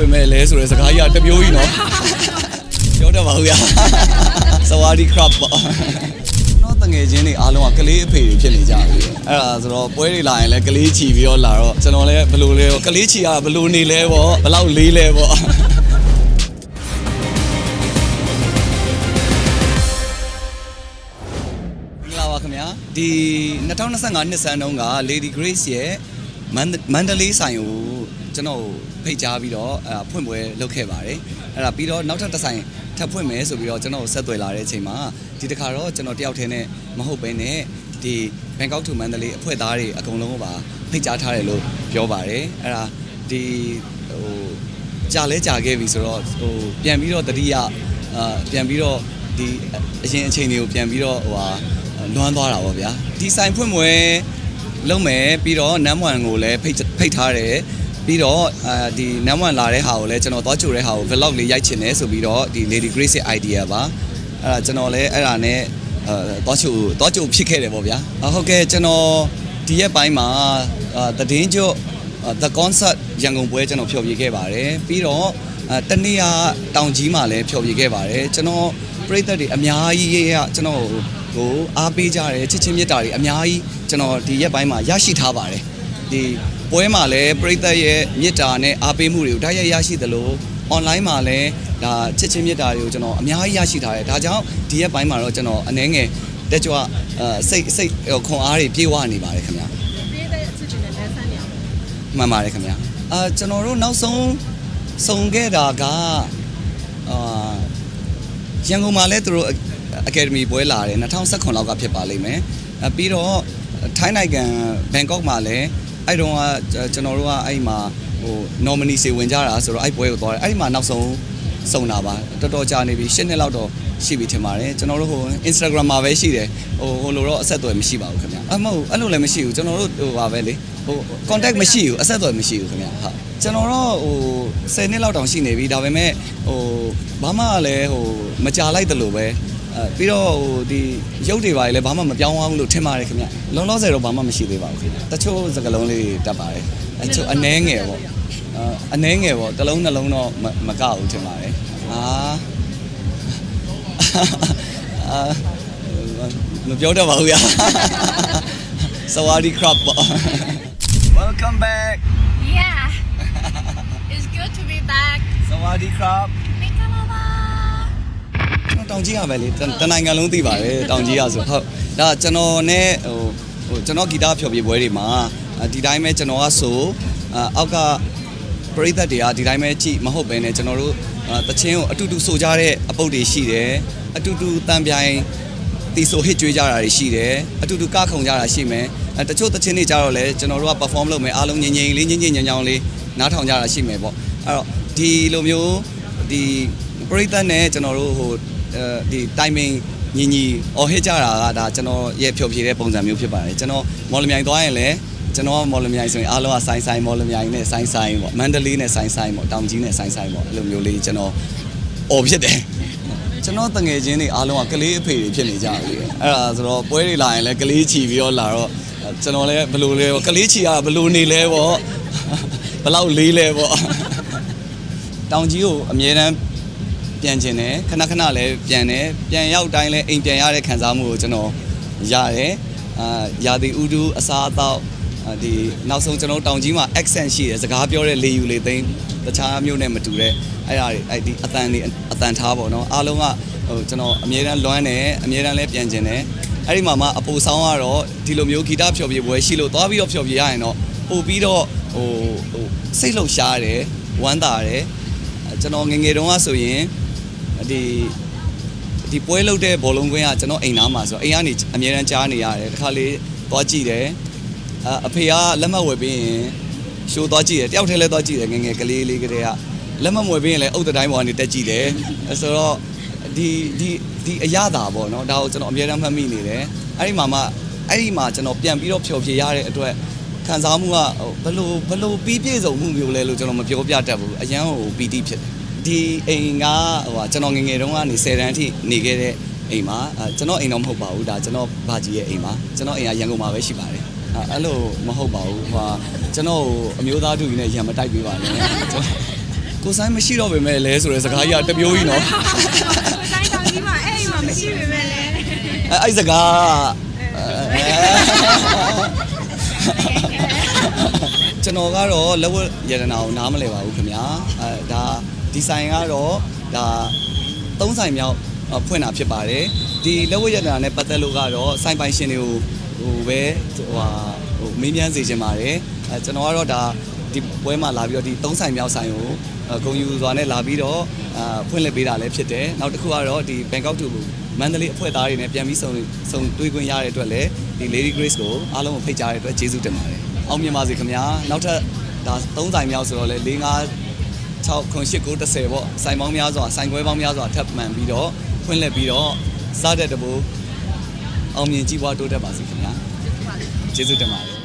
ပေမဲ့လဲဆိုတဲ့စကားကြီးကတစ်မျိုးကြီးနော်ပြောတတ်ပါဘူးဗျာစဝါဒီခရပ်ပေါ့နော်တငယ်ချင်းတွေအားလုံးကကလေးအဖေတွေဖြစ်နေကြပြီအဲ့ဒါဆိုတော့ပွဲတွေလာရင်လည်းကလေးချီပြီးတော့လာတော့ကျွန်တော်လည်းဘယ်လိုလဲကလေးချီကဘယ်လိုနေလဲပေါ့ဘယ်လောက်လေးလဲပေါ့မင်္ဂလာပါခင်ဗျာဒီ2025နှစ်ဆန်းတုန်းက Lady Grace ရဲ့ မန္တမန္တလေးဆိုင်ကိုကျွန်တော်ဖိတ်ကြားပြီးတော့အဲဖွင့်ပွဲလုပ်ခဲ့ပါတယ်အဲ့ဒါပြီးတော့နောက်ထပ်တစ်ဆိုင်ထပ်ဖွင့်မယ်ဆိုပြီးတော့ကျွန်တော်ဆက်သွယ်လာတဲ့အချိန်မှာဒီတစ်ခါတော့ကျွန်တော်တယောက်တည်းနဲ့မဟုတ်ဘဲနဲ့ဒီ Bangkok to Mandalay အဖွဲ့သားတွေအကုန်လုံးကိုပါဖိတ်ကြားထားတယ်လို့ပြောပါတယ်အဲ့ဒါဒီဟိုကြာလဲကြာခဲ့ပြီဆိုတော့ဟိုပြန်ပြီးတော့တတိယအာပြန်ပြီးတော့ဒီအရင်အချိန်တွေကိုပြန်ပြီးတော့ဟိုဟာလွမ်းသွားတာပေါ့ဗျာဒီဆိုင်ဖွင့်ပွဲ လုံးမယ်ပြီးတော့နမ်းမွန်ကိုလည်းဖိတ်ဖိတ်ထားတယ်ပြီးတော့အာဒီနမ်းမွန်လာတဲ့ဟာကိုလည်းကျွန်တော်သွားကြိုတဲ့ဟာကို vlog လေးရိုက်ချင်တယ်ဆိုပြီးတော့ဒီ Lady Grace ရဲ့ idea ပါအဲ့ဒါကျွန်တော်လည်းအဲ့ဒါနဲ့အဲသွားကြိုသွားကြိုဖြစ်ခဲ့တယ်ပေါ့ဗျာအဟုတ်ကဲ့ကျွန်တော်ဒီရက်ပိုင်းမှာအာတည်င်းကျွတ် The Concert ရန်ကုန်ပွဲကျွန်တော်ဖျော်ဖြေခဲ့ပါတယ်ပြီးတော့အဲတနေ့ကတောင်ကြီးမှာလည်းဖျော်ဖြေခဲ့ပါတယ်ကျွန်တော်ပရိသတ်တွေအများကြီးကကျွန်တော် ကိုအားပေးကြတယ်ချစ်ချင်းမြတ်တာတွေအများကြီးကျွန်တော်ဒီရက်ပိုင်းမှာရရှိထားပါတယ်ဒီပွဲမှာလည်းပရိသတ်ရဲ့မြတ်တာနဲ့အားပေးမှုတွေကိုတိုက်ရိုက်ရရှိသလို online မှာလည်းဒါချစ်ချင်းမြတ်တာတွေကိုကျွန်တော်အများကြီးရရှိထားတယ်ဒါကြောင့်ဒီရက်ပိုင်းမှာတော့ကျွန်တော်အနည်းငယ်တက်ကြွအဲစိတ်စိတ်ခွန်အားတွေပြေဝနေပါတယ်ခင်ဗျာပြေးတဲ့အချစ်တင်နဲ့ဆန်းနေအောင်မှန်ပါတယ်ခင်ဗျာအာကျွန်တော်တို့နောက်ဆုံးစုံခဲ့တာကအာရန်ကုန်မှာလည်းသူတို့ အကယ်ဒမီပွဲလာတယ်2019လောက်ကဖြစ်ပါလိမ့်မယ်အပြီးတော့ထိုင်းနိုင်ငံဘန်ကောက်မှာလည်းအဲ့တုန်းကကျွန်တော်တို့ကအဲ့မှာဟို nominee စေဝင်ကြတာဆိုတော့အဲ့ပွဲကိုသွားတယ်အဲ့ဒီမှာနောက်ဆုံးစုံတာပါတော်တော်ကြာနေပြီ10နှစ်လောက်တော့ရှိပြီထင်ပါတယ်ကျွန်တော်တို့ဟို Instagram မှာပဲရှိတယ်ဟိုဟိုလိုတော့အဆက်အသွယ်မရှိပါဘူးခင်ဗျာအမဟုတ်အဲ့လိုလည်းမရှိဘူးကျွန်တော်တို့ဟိုပါပဲလေဟို contact မရှိဘူးအဆက်အသွယ်မရှိဘူးခင်ဗျာဟုတ်ကျွန်တော်တော့ဟို10နှစ်လောက်တောင်ရှိနေပြီဒါပေမဲ့ဟိုဘာမှလည်းဟိုမကြာလိုက်တယ်လို့ပဲ အဲပြီးတော့ဟိုဒီရုပ်တွေပါလေဘာမှမပြောင်းသွားဘူးလို့ထင်ပါတယ်ခင်ဗျလုံးလုံးဆယ်တော့ဘာမှမရှိသေးပါဘူးခင်ဗျတချို့စကလုံးလေးတွေတက်ပါတယ်အချို့အနှဲငယ်ပေါ့အဲအနှဲငယ်ပေါ့တစ်လုံးနှလုံးတော့မမကဘူးထင်ပါတယ်အာအာမပြောတတ်ပါဘူးဗျာ Sawadee crab ပေါ့ Welcome back Yeah It's good to be back Sawadee crab မင်္ဂလာပါ တောင်ကြီးရပဲလေတတနိုင်ငံလုံးသိပါတယ်တောင်ကြီးရဆိုဟုတ်ဒါကျွန်တော်နဲ့ဟိုဟိုကျွန်တော်ဂီတဖျော်ဖြေပွဲတွေမှာအာဒီတိုင်းပဲကျွန်တော်ကဆိုအာအောက်ကပရိသတ်တွေကဒီတိုင်းပဲကြည့်မဟုတ်ဘဲနဲ့ကျွန်တော်တို့အာတချင်းကိုအတူတူဆိုကြတဲ့အပုတ်တွေရှိတယ်အတူတူတန်ပြိုင်တီဆိုဟစ်ကြွေးကြတာတွေရှိတယ်အတူတူကခုံကြတာရှိမယ်အဲတချို့တချင်းတွေကြတော့လဲကျွန်တော်တို့က perform လုပ်မယ်အားလုံးငြိမ်ငြိမ်လေးငြိမ်ငြိမ်ညံညောင်းလေးနားထောင်ကြတာရှိမယ်ပေါ့အဲ့တော့ဒီလိုမျိုးဒီပရိသတ်နဲ့ကျွန်တော်တို့ဟို အဲဒီ timing ညီညီအော်ဟစ်ကြတာကဒါကျွန်တော်ရဲ့ဖြောဖြေတဲ့ပုံစံမျိုးဖြစ်ပါတယ်ကျွန်တော်မော်လမြိုင်သွားရင်လည်းကျွန်တော်ကမော်လမြိုင်ဆိုရင်အားလုံးကဆိုင်းဆိုင်းမော်လမြိုင်နဲ့ဆိုင်းဆိုင်းပေါ့မန္တလေးနဲ့ဆိုင်းဆိုင်းပေါ့တောင်ကြီးနဲ့ဆိုင်းဆိုင်းပေါ့အဲ့လိုမျိုးလေးကျွန်တော်အော်ဖြစ်တယ်ကျွန်တော်တငယ်ချင်းတွေအားလုံးကကလေးအဖေတွေဖြစ်နေကြပြီအဲ့ဒါဆိုတော့ပွဲတွေလာရင်လည်းကလေးချီပြီးတော့လာတော့ကျွန်တော်လည်းဘယ်လိုလဲကလေးချီကဘယ်လိုနေလဲပေါ့ဘယ်လောက်လေးလဲပေါ့တောင်ကြီးကိုအမြဲတမ်း ပြန်ကျင်တယ်ခဏခဏလည်းပြန်တယ်ပြန်ရောက်တိုင်းလည်းအိမ်ပြန်ရတဲ့ခံစားမှုကိုကျွန်တော်ရတယ်အာရာသီဥတုအစားအသောက်အာဒီနောက်ဆုံးကျွန်တော်တောင်ကြီးမှာ accent ရှိတယ်စကားပြောတဲ့လေယူလေသိန်းတခြားမျိုးနဲ့မတူတဲ့အဲ့ဒါတွေအဲ့ဒီအတန်တွေအတန်ထားပေါ့နော်အားလုံးကဟိုကျွန်တော်အမြဲတမ်းလွမ်းတယ်အမြဲတမ်းလည်းပြန်ကျင်တယ်အဲ့ဒီမှာမှအပူဆောင်ကတော့ဒီလိုမျိုးဂီတဖျော်ဖြေပွဲရှိလို့သွားပြီးတော့ဖျော်ဖြေရရင်တော့ပို့ပြီးတော့ဟိုဟိုစိတ်လှုပ်ရှားတယ်ဝမ်းသာတယ်ကျွန်တော်ငယ်ငယ်တုန်းကဆိုရင် ဒီဒီပွဲလုပ်တဲ့ဘောလုံးကွင်းကကျွန်တော်အိမ်သားမှာဆိုအိမ်ကနေအမြဲတမ်းကြားနေရတယ်တစ်ခါလေးသွားကြည့်တယ်အအဖေကလက်မှတ်ဝယ်ပြီးရင်ရှိုးသွားကြည့်တယ်တယောက်တည်းလဲသွားကြည့်တယ်ငယ်ငယ်ကလေးလေးကလေးကလက်မှတ်ဝယ်ပြီးရင်လည်းအုတ်တတိုင်းပေါ်ကနေတက်ကြည့်တယ်အဲဆိုတော့ဒီဒီဒီအရသာပေါ့နော်ဒါကိုကျွန်တော်အမြဲတမ်းမှတ်မိနေတယ်အဲ့ဒီမှာမှအဲ့ဒီမှာကျွန်တော်ပြန်ပြီးတော့ဖြောဖြေရတဲ့အတွက်ခံစားမှုကဟိုဘလို့ဘလို့ပြီးပြည့်စုံမှုမျိုးလဲလို့ကျွန်တော်မပြောပြတတ်ဘူးအရန်ဟိုပီတိဖြစ်တယ် ဒီအိမ်ကဟိုဟာကျွန်တော်ငယ်ငယ်တုန်းကနေ10တန်းအထိနေခဲ့တဲ့အိမ်မှာအဲကျွန်တော်အိမ်တော့မဟုတ်ပါဘူးဒါကျွန်တော်ဘာကြီးရဲ့အိမ်ပါကျွန်တော်အိမ်ကရန်ကုန်မှာပဲရှိပါတယ်အဲအဲ့လိုမဟုတ်ပါဘူးဟိုဟာကျွန်တော်ကိုအမျိုးသားတူကြီးနဲ့ရံမတိုက်ပေးပါနဲ့ကျွန်တော်ကိုဆိုင်မရှိတော့ပေမဲ့လဲဆိုတဲ့စကားကြီးကတစ်မျိုးကြီးနော်ဆိုင်တောင်ကြီးမှာအဲ့အိမ်မှာမရှိပေမဲ့လည်းအဲအဲ့စကားကျွန်တော်ကတော့လက်ဝတ်ရတနာကိုနားမလဲပါဘူးခင်ဗျာအဲဒါ ဒီဆိုင်ကတော့ဒါသုံးဆိုင်မြောက်ဖွင့်တာဖြစ်ပါတယ်ဒီလက်ဝတ်ရတနာနဲ့ပတ်သက်လို့ကတော့ဆိုင်ပိုင်ရှင်တွေကိုဟိုပဲဟိုဟာဟိုမေးမြန်းစေချင်ပါတယ်အဲကျွန်တော်ကတော့ဒါဒီပွဲမှာလာပြီးတော့ဒီသုံးဆိုင်မြောက်ဆိုင်ကိုဂုံယူစွာနဲ့လာပြီးတော့အာဖွင့်လှစ်ပေးတာလည်းဖြစ်တယ်နောက်တစ်ခုကတော့ဒီ Bangkok to မန္တလေးအဖွဲ့သားတွေနဲ့ပြန်ပြီးဆုံဆုံတွေ့ခွင့်ရတဲ့အတွက်လည်းဒီ Lady Grace ကိုအားလုံးကိုဖိတ်ကြားတဲ့အတွက်ကျေးဇူးတင်ပါတယ်အောင်မြင်ပါစေခင်ဗျာနောက်ထပ်ဒါသုံးဆိုင်မြောက်ဆိုတော့လေ၄၅ 6ခွန်8 9 10ပေါ့စိုင်ပေါင်းများစွာစိုင်ခွဲပေါင်းများစွာထပ်မှန်ပြီးတော့ဖွင့်လှစ်ပြီးတော့စားတဲ့တဘူအောင်မြင်ကြီးပွားတိုးတက်ပါစေခင်ဗျာကျေးဇူးတင်ပါတယ်